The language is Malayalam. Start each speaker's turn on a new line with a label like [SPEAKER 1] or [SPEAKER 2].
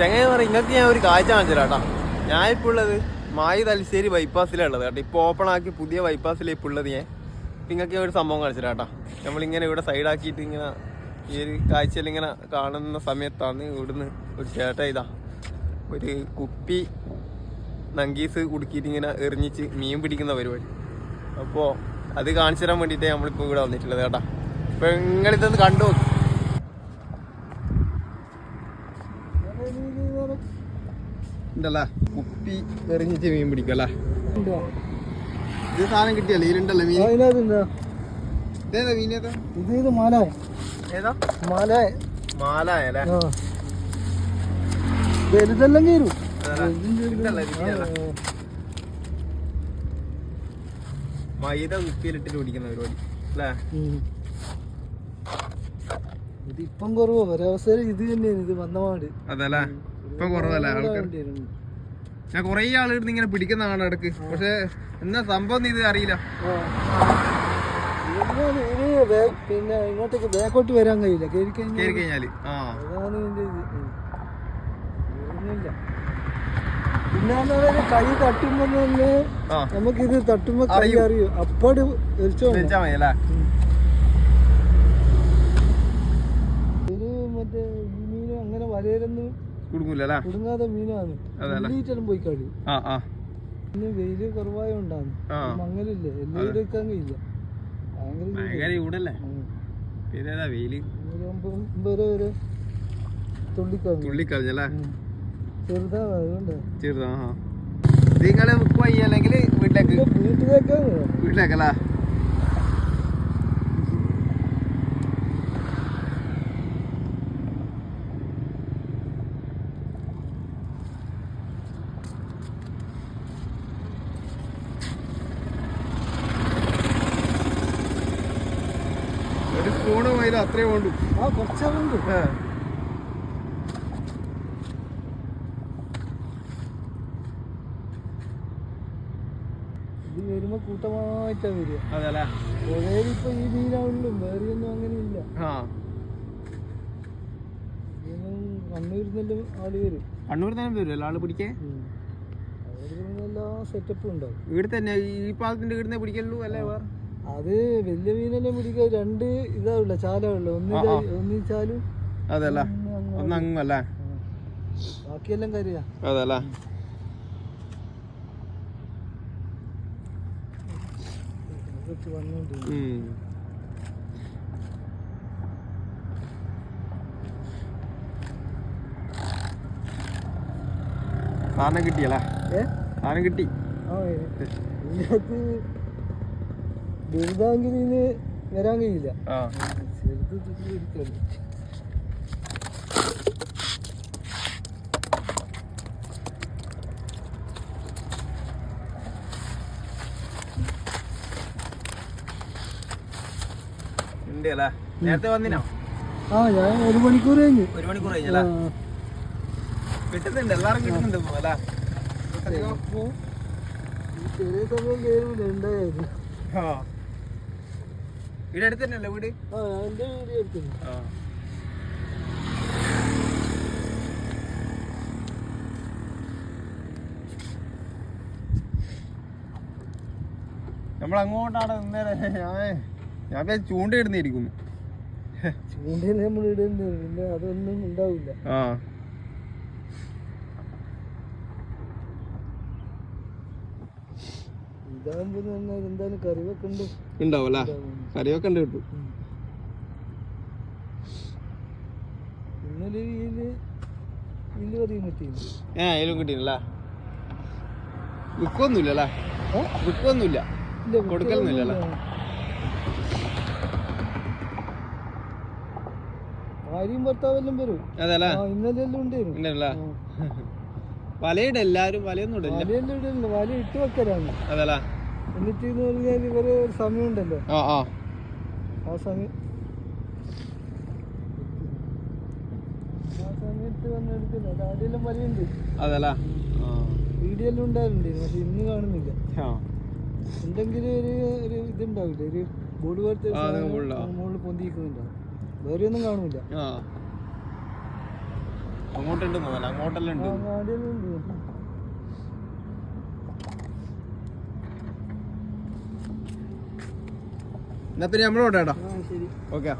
[SPEAKER 1] ചെങ്ങായി പറയും ഇങ്ങക്ക് ഞാൻ ഒരു കാഴ്ച കാണിച്ചിരാട്ടാ ഞാൻ ഇപ്പൊ ഉള്ളത് മായി തലശ്ശേരി ബൈപ്പാസിലാണ് ഉള്ളത് കേട്ടോ. ഇപ്പോൾ ഓപ്പൺ ആക്കി പുതിയ ഇപ്പൊ ഉള്ളത് ഞാൻ. നിങ്ങൾക്ക് ഒരു സംഭവം കാണിച്ചിരാട്ടാ നമ്മളിങ്ങനെ ഇവിടെ സൈഡാക്കിയിട്ട് ഇങ്ങനെ ഈ ഒരു കാഴ്ചയിൽ ഇങ്ങനെ കാണുന്ന സമയത്താണ് ഇവിടുന്ന് ഒരു ചേട്ട ഇതാ ഒരു കുപ്പി നങ്കീസ് കുടുക്കിയിട്ട് ഇങ്ങനെ എറിഞ്ഞിച്ച് മീൻ പിടിക്കുന്ന പരിപാടി. അപ്പോൾ അത് കാണിച്ചു തരാൻ വേണ്ടിയിട്ട് നമ്മളിപ്പോൾ ഇവിടെ വന്നിട്ടുള്ളത് കേട്ടോ. അപ്പോൾ നിങ്ങളിതൊന്ന് കണ്ടു നോക്ക്. ഉണ്ടല്ലേ? കുപ്പി എറിഞ്ഞിട്ട് മീൻ പിടിക്കല്ലേ ഇത് സാധനം കിട്ടിയല്ലേ ഇതിലുണ്ടല്ലേ മീൻ?
[SPEAKER 2] അതിനകത്തുണ്ടോ
[SPEAKER 1] ഇതേതാ മീൻ ഏതാ
[SPEAKER 2] ഇത് ഇത് മാലായ.
[SPEAKER 1] ഏതാ?
[SPEAKER 2] മാലായ.
[SPEAKER 1] മാലായല്ലേ
[SPEAKER 2] ആ. വലുതെല്ലാം കയറും
[SPEAKER 1] ഇതല്ലേ ഇതിലല്ലേ? മൈദ കുപ്പിയിലിട്ടിട്ട് പിടിക്കുന്ന പരിപാടി അല്ലേ?
[SPEAKER 2] ഇതിപ്പം കുറവോ. ഒരവസരം ഇത് തന്നെയാണ്. ഇത് വന്നപാട്
[SPEAKER 1] അതല്ലേ? ഇപ്പൊ കുറവല്ലേ ആൾക്കാർ ഞാൻ കൊറേ ആളുകൾ ഇങ്ങനെ പിടിക്കുന്ന കാണാം ഇടയ്ക്ക് പക്ഷെ എന്നാ സംഭവം ഇത് അറിയില്ല.
[SPEAKER 2] പിന്നെ ഇങ്ങോട്ടേക്ക് ബാക്കോട്ട് വരാൻ കഴിയില്ല. കയറി കഴിഞ്ഞാൽ അതാണ് ഇതിന്റെ ഇത്. പിന്നെ കൈ തട്ടുമ്പോ തന്നെ നമുക്കിത് തട്ടുമ്പോ കൈ.
[SPEAKER 1] അറിയും.
[SPEAKER 2] അപ്പാട് വലിച്ചോ
[SPEAKER 1] വെച്ചാ മതി അല്ലേ
[SPEAKER 2] ഇത് മറ്റേ ഈ മീന് അങ്ങനെ വലയിലൊന്നും
[SPEAKER 1] കുടുങ്ങൂല
[SPEAKER 2] കുടുങ്ങാതെ മീനാണ്? തുള്ളിയിട്ടെല്ലാം പോയി കഴിയും ഇന്ന് വെയിൽ കുറവായോണ്ടാണ് മങ്ങലില്ലേ. എല്ലാം എടുക്കാൻ കഴിയില്ല ഭയങ്കര
[SPEAKER 1] ചൂടല്ലേ. പിന്നെ
[SPEAKER 2] ഒരു തുള്ളിക്കളഞ്ഞു.
[SPEAKER 1] തുള്ളിക്കളഞ്ഞല്ലേ?
[SPEAKER 2] ചെറുതാ അതുകൊണ്ട്
[SPEAKER 1] ചെറുതാ നിങ്ങൾ പോയി അല്ലെങ്കിൽ വീട്ടിലേക്ക്?
[SPEAKER 2] വീട്ടിലേക്ക്
[SPEAKER 1] വീട്ടിലേക്കല്ലേ? ഒരു സ്പൂണും അതിൽ അത്രേ വേണ്ടു.
[SPEAKER 2] ആ കുറച്ചുണ്ട് ഇത് വരുമ്പോ കൂട്ടമായിട്ടാ വരിക.
[SPEAKER 1] അതല്ലേ?
[SPEAKER 2] പുഴയിൽ ഇപ്പൊ ഈ മീനാവുള്ളൂ വേറെയൊന്നും അങ്ങനെ ഇല്ല ആൾ വരും.
[SPEAKER 1] കണ്ണൂർ തന്നെ വരുമല്ലോ ആൾ പിടിക്കേ
[SPEAKER 2] എല്ലാ സെറ്റപ്പും ഉണ്ടാവും.
[SPEAKER 1] ഇവിടെ തന്നെ ഈ പാലത്തിന്റെ വീടിനെ പിടിക്കലുള്ളൂ അല്ലേ വേറെ?
[SPEAKER 2] അത് വലിയ മീനെല്ലാം പിടിക്കാൻ രണ്ട് ഇതാവില്ല ചാലാവുള്ള. ഒന്ന്
[SPEAKER 1] ആ,
[SPEAKER 2] ചാലും.
[SPEAKER 1] അതല്ല?
[SPEAKER 2] ഒന്ന് അങ്ങ്
[SPEAKER 1] ഒന്ന് അങ്ങല്ല
[SPEAKER 2] ബാക്കിയെല്ലാം കറിയാ
[SPEAKER 1] അതല്ല? സാധനം കിട്ടിയല്ലേ? സാധനം കിട്ടി.
[SPEAKER 2] ആ ഇതിന് വരാൻ കഴിയില്ല.
[SPEAKER 1] നേരത്തെ വന്നിനോ?
[SPEAKER 2] ആ ഞാൻ ഒരു മണിക്കൂർ കഴിഞ്ഞു.
[SPEAKER 1] ഒരു മണിക്കൂർ കഴിഞ്ഞല്ലേ. കിട്ടുന്നുണ്ട് എല്ലാരും കിട്ടുന്നുണ്ട് അല്ലേ?
[SPEAKER 2] ചെറിയ സമയം കയറൂല ഉണ്ടായിരുന്നു
[SPEAKER 1] ആ. ഇവിടെ അടുത്ത് തന്നെയല്ലേ വീട്
[SPEAKER 2] എന്റെ എടുക്കുന്നു
[SPEAKER 1] ആ. നമ്മൾ അങ്ങോട്ടാണ് നിന്നേ ഞാൻ ഞാൻ വിചാരിച്ചു ചൂണ്ടയിടുന്നിരിക്കുന്നു
[SPEAKER 2] ചൂണ്ടയിൽ നമ്മൾ ഇടുന്നു പിന്നെ അതൊന്നും ഉണ്ടാവില്ല.
[SPEAKER 1] ആ.
[SPEAKER 2] ഇതാകുമ്പോൾ എന്തായാലും കറിവൊക്കെ ഉണ്ട്.
[SPEAKER 1] ഉണ്ടാവല്ലേ കിട്ടും.
[SPEAKER 2] ഇന്നലെ
[SPEAKER 1] ഏ അതിലും കിട്ടിയില്ല വിൽക്കൊന്നുമില്ല അല്ലേ വിൽക്കൊന്നുമില്ല കൊടുക്കലൊന്നുമില്ല അല്ലേ?
[SPEAKER 2] ഭാര്യയും ഭർത്താവെല്ലാം വരും. ഇന്നലെ എല്ലാം ഉണ്ടായിരുന്നു.
[SPEAKER 1] വലയിട എല്ലാരും വലയൊന്നും ഇടില്ല
[SPEAKER 2] വലയെല്ലാം ഇടലില്ല. വല ഇട്ട് വെക്കലാണ്.
[SPEAKER 1] അതല്ലേ.
[SPEAKER 2] എന്നിട്ട് എന്ന് പറഞ്ഞാൽ ഇവർ ഒരു സമയമുണ്ടല്ലോ.
[SPEAKER 1] ആ ആ.
[SPEAKER 2] ആ സമയം ആ സമയത്ത് വന്ന് എടുക്കുന്നത് ആദ്യമെല്ലാം വലയുണ്ട്.
[SPEAKER 1] അതല്ല.
[SPEAKER 2] വീഡിയോ എല്ലാം പക്ഷെ ഇന്ന് കാണുന്നില്ല. ഉണ്ടെങ്കിൽ ഒരു ഒരു ഇതുണ്ടാവില്ല? ഒരു ബോർഡ് പോലത്തെ മുകളിൽ പൊന്തിക്കുന്നുണ്ടാവും വേറെ ഒന്നും കാണൂല
[SPEAKER 1] ആ. അങ്ങോട്ടുണ്ട് മോനെ അങ്ങോട്ടെല്ലാം ഉണ്ട്. എന്നാ പിന്നെ നമ്മളോട്ടാ ഓക്കെ.